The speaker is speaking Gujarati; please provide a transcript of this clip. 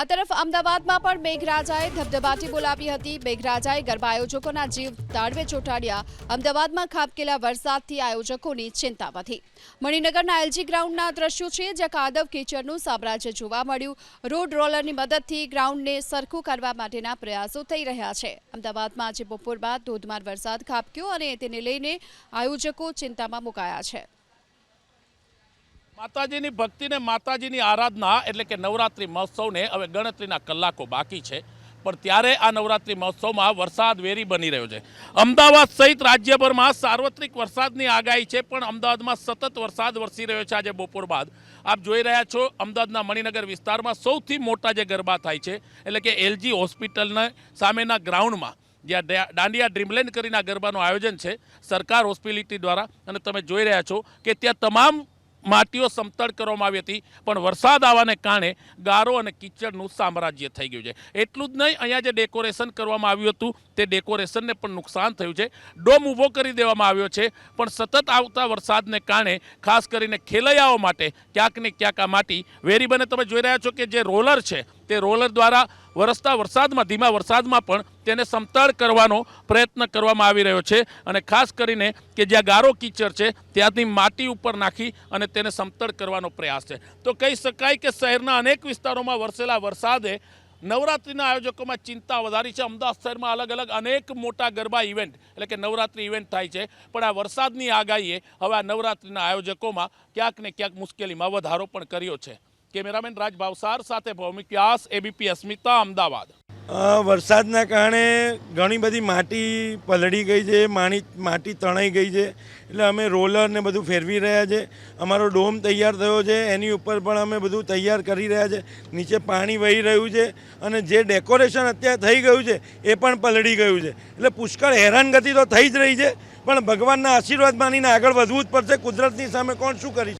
આ તરફ અમદાવાદમાં પણ મેઘરાજાએ ધબધબાટી બોલાવી હતી. મેઘરાજાએ ગરબા આયોજકોના જીવ તાળવે ચોંટાડ્યા. અમદાવાદમાં ખાબકેલા વરસાદથી આયોજકોની ચિંતા વધી. મણિનગરના એલજી ગ્રાઉન્ડના દ્રશ્યો છે, જ્યાં કાદવ કીચડનું સામ્રાજ્ય જોવા મળ્યું. રોડ રોલરની મદદથી ગ્રાઉન્ડને સરખું કરવા માટેના પ્રયાસો થઈ રહ્યા છે. અમદાવાદમાં આજે બપોર બાદ ધોધમાર વરસાદ ખાબક્યો અને તેને લઈને આયોજકો ચિંતામાં મુકાયા છે. માતાજીની ભક્તિને માતાજીની આરાધના એટલે કે નવરાત્રિ મહોત્સવને હવે ગણતરીના કલાકો બાકી છે. પણ ત્યારે આ નવરાત્રિ મહોત્સવમાં વરસાદ વેરી બની રહ્યો છે. અમદાવાદ સહિત રાજ્યભરમાં સાર્વત્રિક વરસાદની આગાહી છે, પણ અમદાવાદમાં સતત વરસાદ વરસી રહ્યો છે આજે બપોર બાદ. આપ જોઈ રહ્યા છો, અમદાવાદના મણિનગર વિસ્તારમાં સૌથી મોટા જે ગરબા થાય છે, એટલે કે એલજી હોસ્પિટલના સામેના ગ્રાઉન્ડમાં, જ્યાં દાંડિયા ડ્રીમલેન્ડ કરીને આ ગરબાનું આયોજન છે, સરકાર હોસ્પિટલિટી દ્વારા. અને તમે જોઈ રહ્યા છો કે ત્યાં તમામ માટીઓ સમતળ કરવામાં આવી હતી, પણ વરસાદ આવવાને કારણે ગારો અને કિચડનું સામ્રાજ્ય થઈ ગયું છે. એટલું જ નહીં, અહીંયા જે ડેકોરેશન કરવામાં આવ્યું હતું, તે ડેકોરેશનને પણ નુકસાન થયું છે. ડોમ ઊભો કરી દેવામાં આવ્યો છે, પણ સતત આવતા વરસાદને કારણે, ખાસ કરીને ખેલૈયાઓ માટે ક્યાંક ને ક્યાંક આ માટી વેરી બને. તમે જોઈ રહ્યા છો કે જે રોલર છે તે રોલર દ્વારા વરસતા વરસાદમાં, ધીમા વરસાદમાં પણ તેને સમતળ કરવાનો પ્રયત્ન કરવામાં આવી રહ્યો છે. અને ખાસ કરીને કે જ્યાં ગારો કીચડ છે, ત્યાંથી માટી ઉપર નાખી અને તેને સમતળ કરવાનો પ્રયાસ છે. તો કહી શકાય કે શહેરના અનેક વિસ્તારોમાં વરસેલા વરસાદે નવરાત્રિના આયોજકોમાં ચિંતા વધારી છે. અમદાવાદ શહેરમાં અલગ અલગ અનેક મોટા ગરબા ઇવેન્ટ, એટલે કે નવરાત્રિ ઇવેન્ટ થાય છે. પણ આ વરસાદની આગાહીએ હવે આ નવરાત્રિના આયોજકોમાં ક્યાંક ને ક્યાંક મુશ્કેલીમાં વધારો પણ કર્યો છે. કેમેરામેન રાજ ભાવસાર સાથે ભૌમિક વ્યાસ એબીપી અસ્મિતા, અમદાવાદ. વરસાદના કારણે ઘણી બધી માટી પલળી ગઈ છે, માણી, માટી તણાઈ ગઈ છે, એટલે અમે રોલર ને બધું ફેરવી રહ્યા છે. અમારો ડોમ તૈયાર થયો છે, એની ઉપર પણ અમે બધું તૈયાર કરી રહ્યા છે. નીચે પાણી વહી રહ્યું છે અને જે ડેકોરેશન અત્યારે થઈ ગયું છે, એ પણ પલળી ગયું છે. એટલે પુષ્કળ હેરાનગતિ તો થઈ જ રહી છે, પણ ભગવાનના આશીર્વાદ માનીને આગળ વધવું જ પડશે. કુદરતની સામે કોણ શું કરી?